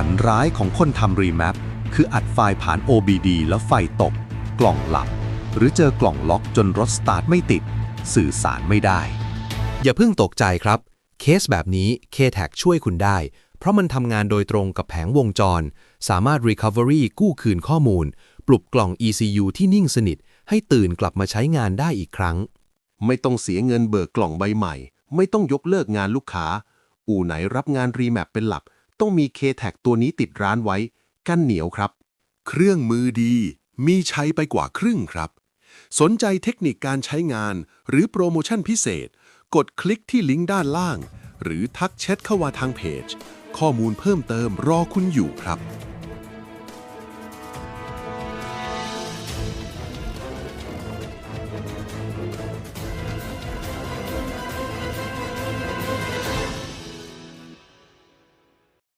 ฝันร้ายของคนทำรีแมปคืออัดไฟล์ผ่าน OBD แล้วไฟตก กล่องหลับ หรือเจอกล่องล็อกจนรถสตาร์ทไม่ติด สื่อสารไม่ได้ อย่าเพิ่งตกใจครับ เคสแบบนี้ K-Tag ช่วยคุณได้ เพราะมันทำงานโดยตรงกับแผงวงจร สามารถ Recovery กู้คืนข้อมูล ปลุกกล่อง ECU ที่นิ่งสนิท ให้ตื่นกลับมาใช้งานได้อีกครั้ง ไม่ต้องเสียเงินเบิกกล่องใบใหม่ ไม่ต้องยกเลิกงานลูกค้า อู่ไหนรับงานรีแมปเป็นหลัก ต้องมี K-Tag ตัวนี้ติดร้านไว้ กันเหนียวครับ เครื่องมือดี มีใช้ไปกว่าครึ่งครับ สนใจเทคนิคการใช้งาน หรือโปรโมชั่นพิเศษ กดคลิกที่ลิงก์ด้านล่าง หรือทักแชทเข้ามาทางเพจ ข้อมูลเพิ่มเติมรอคุณอยู่ครับ